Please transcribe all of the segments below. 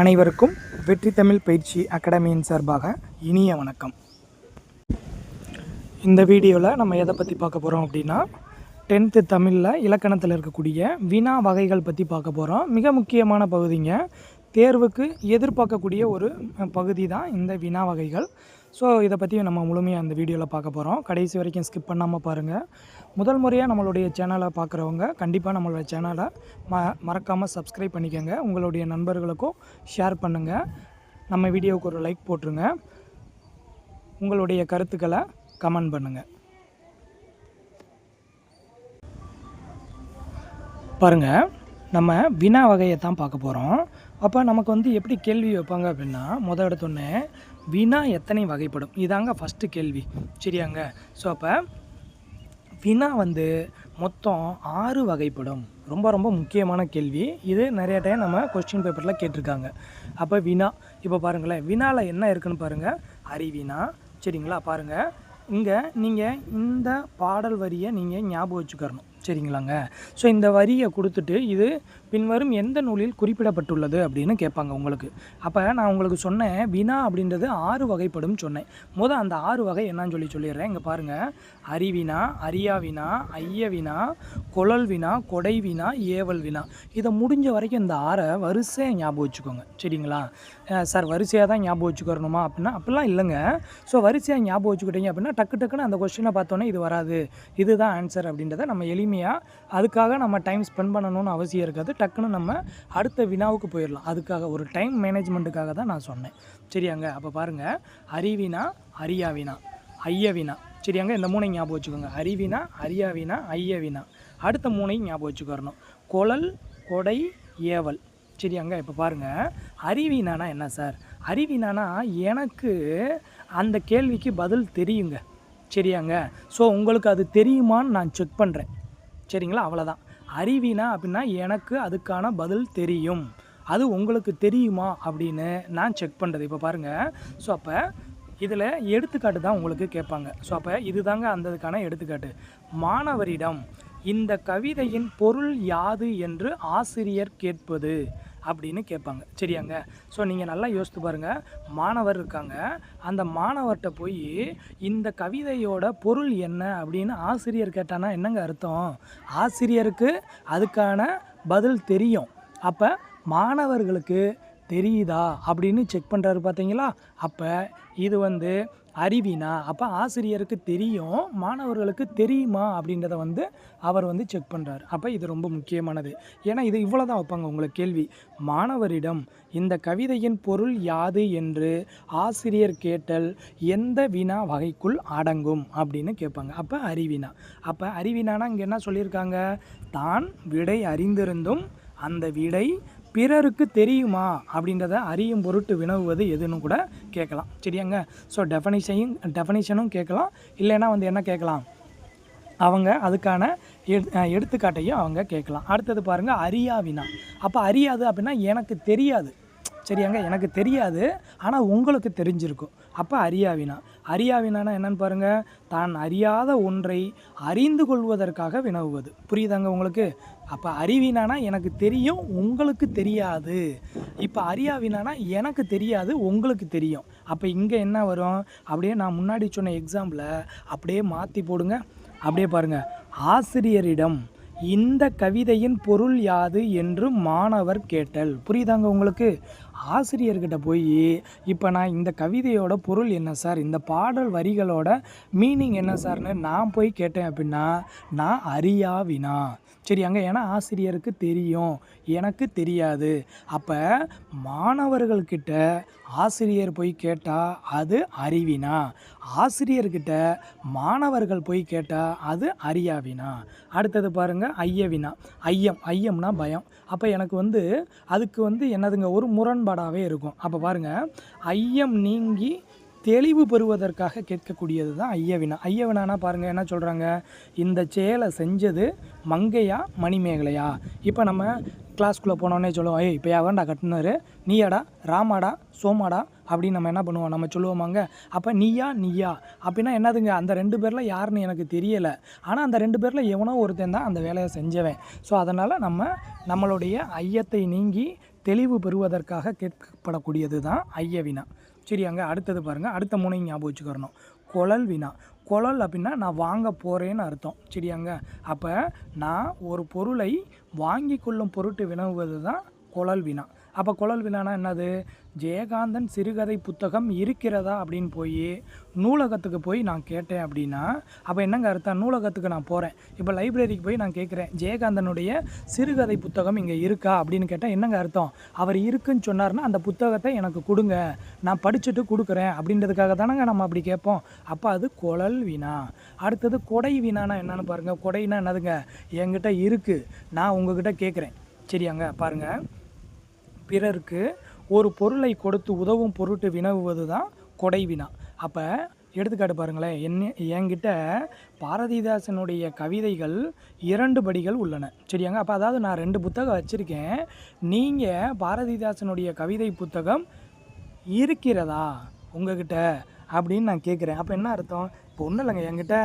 அனைவருக்கும் வெற்றி தமிழ் பயிற்சி அகாடமியின் சார்பாக இனிய வணக்கம். இந்த வீடியோவில் நம்ம எதை பற்றி பார்க்க போகிறோம் அப்படின்னா டென்த்து தமிழில் இலக்கணத்தில் இருக்கக்கூடிய வினா வகைகள் பற்றி பார்க்க போகிறோம் மிக முக்கியமான பகுதிங்க. தேர்வுக்கு எதிர்பார்க்கக்கூடிய ஒரு பகுதி தான் இந்த வினா வகைகள். ஸோ இதை பற்றி நம்ம முழுமையாக அந்த வீடியோவில் பார்க்க போகிறோம் கடைசி வரைக்கும் ஸ்கிப் பண்ணாமல் பாருங்கள் முதல் முறையாக நம்மளுடைய சேனலை பார்க்குறவங்க கண்டிப்பாக நம்மளோட சேனலை ம மறக்காமல் சப்ஸ்கிரைப் பண்ணிக்கோங்க. உங்களுடைய நண்பர்களுக்கும் ஷேர் பண்ணுங்கள் நம்ம வீடியோவுக்கு ஒரு லைக் போட்டுருங்க. உங்களுடைய கருத்துக்களை கமெண்ட் பண்ணுங்கள் பாருங்கள் நம்ம வினா வகையை தான் பார்க்க போகிறோம் அப்போ நமக்கு வந்து எப்படி கேள்வி வைப்பாங்க அப்படின்னா முத எடுத்தோடனே வினா எத்தனை வகைப்படும்? இதாங்க ஃபஸ்ட்டு கேள்வி. சரியாங்க? ஸோ அப்போ வினா வந்து மொத்தம் ஆறு வகைப்படும். ரொம்ப ரொம்ப முக்கியமான கேள்வி. இது நிறைய டைம் நம்ம கொஸ்டின் பேப்பரில் கேட்டிருக்காங்க. அப்போ வினா இப்போ பாருங்களேன். வினாவில் என்ன இருக்குன்னு பாருங்கள் அறிவினா சரிங்களா? பாருங்கள் இங்கே நீங்கள் இந்த பாடல் வரியை நீங்கள் ஞாபகம் வச்சுக்கறணும் சரிங்களாங்க? ஸோ இந்த வரியை கொடுத்துட்டு இது பின்வரும் எந்த நூலில் குறிப்பிடப்பட்டுள்ளது அப்படின்னு கேட்பாங்க உங்களுக்கு. அப்போ நான் உங்களுக்கு சொன்னேன் வினா அப்படின்றது ஆறு வகைப்படும் சொன்னேன். மொதல் அந்த ஆறு வகை என்னன்னு சொல்லி சொல்லிடுறேன். இங்கே பாருங்கள் அறிவினா அரியாவினா ஐயவினா குழல் வினா கொடை வினா ஏவல் வினா. இதை முடிஞ்ச வரைக்கும் இந்த ஆறை வரிசையாக ஞாபகம் வச்சுக்கோங்க. சரிங்களா? சார் வரிசையாக தான் ஞாபகம் வச்சுக்கிறணுமா அப்படின்னா அப்படிலாம் இல்லைங்க. ஸோ வரிசையாக ஞாபகம் வச்சுக்கிட்டீங்க அப்படின்னா டக்கு டக்குன்னு அந்த கொஸ்டினை பார்த்தோன்னே இது வராது. இதுதான் ஆன்சர் அப்படின்றத நம்ம எளிமையாக அதுக்காக நம்ம டைம் ஸ்பெண்ட் பண்ணணும்னு அவசியம் இருக்காது. டக்குன்னு நம்ம அடுத்த வினாவுக்கு போயிடலாம். அதுக்காக ஒரு டைம் மேனேஜ்மெண்ட்டுக்காக தான் நான் சொன்னேன். சரியாங்க? அப்போ பாருங்கள் அறிவினா அரியாவினா ஐயவினா சரியாங்க? இந்த மூணையும் ஞாபகம் வச்சுக்கோங்க. அறிவினா அரியாவினா ஐயவினா அடுத்த மூணையும் ஞாபகம் வச்சுக்கணும். குழல் கொடை ஏவல். சரியாங்க? இப்போ பாருங்கள் அறிவினானா என்ன சார்? அறிவினானா எனக்கு அந்த கேள்விக்கு பதில் தெரியுங்க. சரியாங்க? ஸோ உங்களுக்கு அது தெரியுமான்னு நான் செக் பண்ணுறேன் சரிங்களா? அவ்வளோதான் அறிவினா அப்படின்னா எனக்கு அதுக்கான பதில் தெரியும். அது உங்களுக்கு தெரியுமா அப்படின்னு நான் செக் பண்ணுறது இப்போ பாருங்கள் ஸோ அப்போ இதில் எடுத்துக்காட்டு தான் உங்களுக்கு கேட்பாங்க. ஸோ அப்போ இதுதாங்க அந்த இதுக்கான எடுத்துக்காட்டு. மாணவரிடம் இந்த கவிதையின் பொருள் யாது? என்று ஆசிரியர் கேட்பது. அப்படின்னு கேட்பாங்க. சரியாங்க? ஸோ நீங்கள் நல்லா யோசித்து பாருங்கள் மாணவர் இருக்காங்க. அந்த மாணவர்கிட்ட போய் இந்த கவிதையோட பொருள் என்ன அப்படின்னு ஆசிரியர் கேட்டானா என்னங்க அர்த்தம்? ஆசிரியருக்கு அதுக்கான பதில் தெரியும். அப்போ மாணவர்களுக்கு தெரியுதா அப்படின்னு செக் பண்ணுறாரு பார்த்தீங்களா அப்போ இது வந்து அறிவினா அப்போ ஆசிரியருக்கு தெரியும் மாணவர்களுக்கு தெரியுமா அப்படின்றத வந்து அவர் வந்து செக் பண்ணுறாரு அப்போ இது ரொம்ப முக்கியமானது. ஏன்னா இது இவ்வளோ தான் வைப்பாங்க உங்களுக்கு கேள்வி. மாணவரிடம் இந்த கவிதையின் பொருள் யாது என்று ஆசிரியர் கேட்டல் எந்த வினா வகைக்குள் அடங்கும் அப்படின்னு கேட்பாங்க. அப்போ அறிவினா. அப்போ அறிவினானா இங்கே என்ன சொல்லியிருக்காங்க? தான் விடை அறிந்திருந்தும் அந்த விடை பிறருக்கு தெரியுமா அப்படின்றத அறியும் பொருட்டு வினவுவது எதுன்னு கூட கேட்கலாம். சரியாங்க? ஸோ டெஃபனிஷையும் டெஃபனிஷனும் கேட்கலாம். இல்லைன்னா வந்து என்ன கேட்கலாம்? அவங்க அதுக்கான எடு எடுத்துக்காட்டையும் அவங்க கேட்கலாம். அடுத்தது பாருங்கள் அறியாவினா அப்போ அறியாது அப்படின்னா எனக்கு தெரியாது. சரியாங்க? எனக்கு தெரியாது. ஆனால் உங்களுக்கு தெரிஞ்சிருக்கும். அப்போ அறியாவினா. அறியாவினானா என்னன்னு பாருங்கள் தான் அறியாத ஒன்றை அறிந்து கொள்வதற்காக வினவுவது. புரியுதாங்க உங்களுக்கு? அப்போ அறிவினானா எனக்கு தெரியும் உங்களுக்கு தெரியாது. இப்போ அறியாவினானா எனக்கு தெரியாது உங்களுக்கு தெரியும். அப்போ இங்கே என்ன வரும்? அப்படியே நான் முன்னாடி சொன்ன எக்ஸாம்பிளை அப்படியே மாற்றி போடுங்க. அப்படியே பாருங்கள் ஆசிரியரிடம் இந்த கவிதையின் பொருள் யாது? என்று மாணவர் கேட்டல். புரியுதாங்க உங்களுக்கு? ஆசிரியர்கிட்ட போய் இப்போ நான் இந்த கவிதையோட பொருள் என்ன சார்? இந்த பாடல் வரிகளோட மீனிங் என்ன சார்னு நான் போய் கேட்டேன் அப்படின்னா நான் அறியாவினா. சரியாங்க ஏன்னா ஆசிரியருக்கு தெரியும். எனக்கு தெரியாது. அப்போ மாணவர்கள்கிட்ட ஆசிரியர் போய் கேட்டால் அது அறிவினா? ஆசிரியர்கிட்ட மாணவர்கள் போய் கேட்டால் அது அறியாவினா? அடுத்தது பாருங்கள் ஐயவினா. ஐயம் ஐயம்னா பயம். அப்போ எனக்கு வந்து அதுக்கு வந்து என்னதுங்க ஒரு முரண் முரண்பாடாகவே இருக்கும். அப்போ பாருங்கள் ஐயம் நீங்கி தெளிவு பெறுவதற்காக கேட்கக்கூடியது தான் ஐயவினா. ஐயவினானா பாருங்கள் என்ன சொல்கிறாங்க இந்த செயலை செஞ்சது மங்கையா மணிமேகலையா? இப்போ நம்ம கிளாஸ்க்குள்ளே போனோடனே சொல்லுவோம் ஏய் இப்போ யாவண்டா கட்டினாரு? நீயாடா? ராமாடா? சோமாடா? அப்படின்னு நம்ம என்ன பண்ணுவோம்? நம்ம சொல்லுவோமாங்க அப்போ நீயா நீயா? அப்படின்னா என்னதுங்க? அந்த ரெண்டு பேரில் யாருன்னு எனக்கு தெரியலை. ஆனால் அந்த ரெண்டு பேரில் எவனோ ஒருத்தன் தான் அந்த வேலையை செஞ்சவன். ஸோ அதனால் நம்ம நம்மளுடைய ஐயத்தை நீங்கி தெளிவு பெறுவதற்காக கேட்கப்படக்கூடியது தான் ஐய வினா. அங்கே அடுத்தது பாருங்கள் அடுத்த முனை ஞாபகம் வச்சுக்கிறணும். குழல் வினா. குழல் அப்படின்னா நான் வாங்க போகிறேன்னு அர்த்தம். சரியாங்க அப்போ நான் ஒரு பொருளை வாங்கி கொள்ளும் பொருட்டு வினவுவது தான் குழல் வினா. அப்போ குழல் வினானா என்னது? ஜெயகாந்தன் சிறுகதை புத்தகம் இருக்கிறதா? அப்படின்னு போய் நூலகத்துக்கு போய் நான் கேட்டேன் அப்படின்னா அப்போ என்னங்க அர்த்தம்? நூலகத்துக்கு நான் போகிறேன் இப்போ லைப்ரரிக்கு போய் நான் கேட்குறேன் ஜெயகாந்தனுடைய சிறுகதை புத்தகம் இங்கே இருக்கா? அப்படின்னு கேட்டால் என்னங்க அர்த்தம்? அவர் இருக்குன்னு சொன்னார்னா அந்த புத்தகத்தை எனக்கு கொடுங்க. நான் படிச்சுட்டு கொடுக்குறேன் அப்படின்றதுக்காக தானேங்க நம்ம அப்படி கேட்போம். அப்போ அது குழல் வினா. அடுத்தது கொடை வினானா என்னன்னு பாருங்கள் கொடைனா என்னதுங்க? என்கிட்ட இருக்குது நான் உங்ககிட்ட கேட்குறேன் சரியாங்க பாருங்கள் பிறருக்கு ஒரு பொருளை கொடுத்து உதவும் பொருட்டு வினவுவது தான் கொடை வினா. அப்போ எடுத்துக்காட்டு பாருங்களேன் என்ன என்கிட்ட பாரதிதாசனுடைய கவிதைகள் இரண்டு படிகள் உள்ளன. சரியாங்க? அப்போ அதாவது நான் ரெண்டு புத்தகம் வச்சுருக்கேன். நீங்கள் பாரதிதாசனுடைய கவிதை புத்தகம் இருக்கிறதா உங்ககிட்ட? அப்படின்னு நான் கேட்குறேன் அப்போ என்ன அர்த்தம்? இப்போ ஒன்றும் இல்லைங்க என்கிட்ட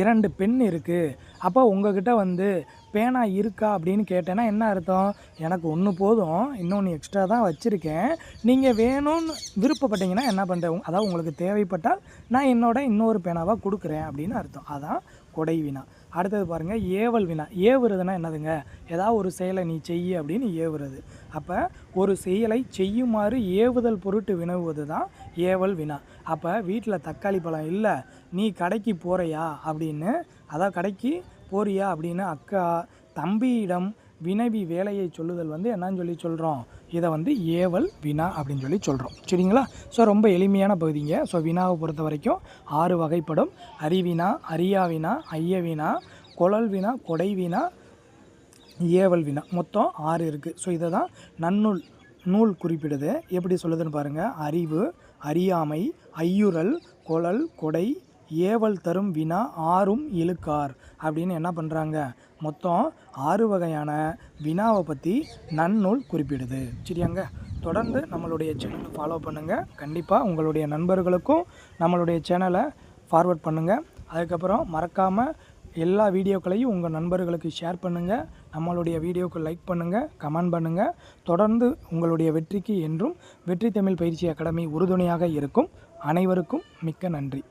இரண்டு பெண் இருக்குது அப்போ உங்ககிட்ட வந்து பேனா இருக்கா அப்படின்னு கேட்டேன்னா என்ன அர்த்தம்? எனக்கு ஒன்று போதும். இன்னொன்று எக்ஸ்ட்ரா தான் வச்சுருக்கேன். நீங்கள் வேணும்னு விருப்பப்பட்டீங்கன்னா என்ன பண்ணுறேன் அதாவது உங்களுக்கு தேவைப்பட்டால் நான் என்னோட இன்னொரு பேனாவாக கொடுக்குறேன் அப்படின்னு அர்த்தம். அதான் கொடை வினா. அடுத்தது பாருங்கள் ஏவல் வினா. ஏவுறதுனா என்னதுங்க? ஏதாவது ஒரு செயலை நீ செய்ய அப்படின்னு ஏவுறது. அப்போ ஒரு செயலை செய்யுமாறு ஏவுதல் பொருட்டு வினவுவது தான் ஏவல் வினா. அப்போ வீட்டில் தக்காளி பழம் இல்லை நீ கடைக்கு போகிறையா அப்படின்னு அதான் கடைக்கு போறியா அப்படின்னு அக்கா தம்பியிடம் வினவி வேலையை சொல்லுதல் வந்து என்னன்னு சொல்லி சொல்கிறோம் இதை வந்து ஏவல் வினா அப்படின்னு சொல்லி சொல்கிறோம் சரிங்களா? ஸோ ரொம்ப எளிமையான பகுதிங்க. ஸோ வினாவை பொறுத்த வரைக்கும் ஆறு வகைப்படும். அறிவினா அரியா வினா ஐய வினா குழல் வினா கொடை வினா ஏவல் வினா. மொத்தம் ஆறு இருக்குது ஸோ இதை தான் நன்னூல் நூல் குறிப்பிடுது. எப்படி சொல்லுதுன்னு பாருங்கள் அறிவு அறியாமை ஐயுறல் குழல் கொடை ஏவல் தரும் வினா ஆறும் இழுக்கார் அப்படின்னு என்ன பண்ணுறாங்க மொத்தம் ஆறு வகையான வினாவை பற்றி நன்னூல் குறிப்பிடுது. சரியாங்க? தொடர்ந்து நம்மளுடைய சேனலை ஃபாலோ பண்ணுங்கள் கண்டிப்பாக உங்களுடைய நண்பர்களுக்கும் நம்மளுடைய சேனலை ஃபார்வர்ட் பண்ணுங்கள் அதுக்கப்புறம் மறக்காமல் எல்லா வீடியோக்களையும் உங்கள் நண்பர்களுக்கு ஷேர் பண்ணுங்கள் நம்மளுடைய வீடியோக்கு லைக் பண்ணுங்கள் கமெண்ட் பண்ணுங்கள் தொடர்ந்து உங்களுடைய வெற்றிக்கு என்றும் வெற்றி தமிழ் பயிற்சி அகாடமி உறுதுணையாக இருக்கும். அனைவருக்கும் மிக்க நன்றி.